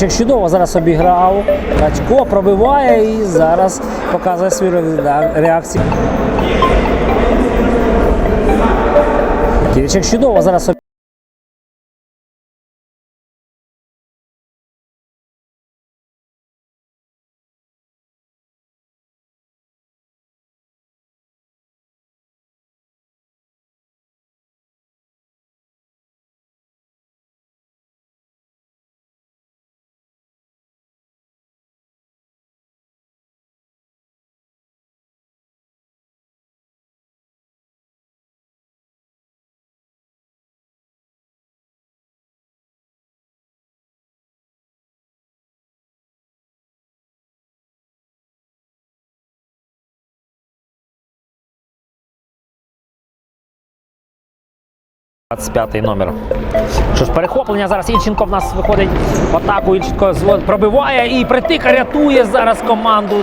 Киричик чудово зараз обіграв. Радько пробиває і зараз показує свою реакцію. Киричик чудово зараз обіграв. П'ятий номер. Що ж, перехоплення зараз Інченко в нас виходить в атаку. Інченко пробиває і притика рятує зараз команду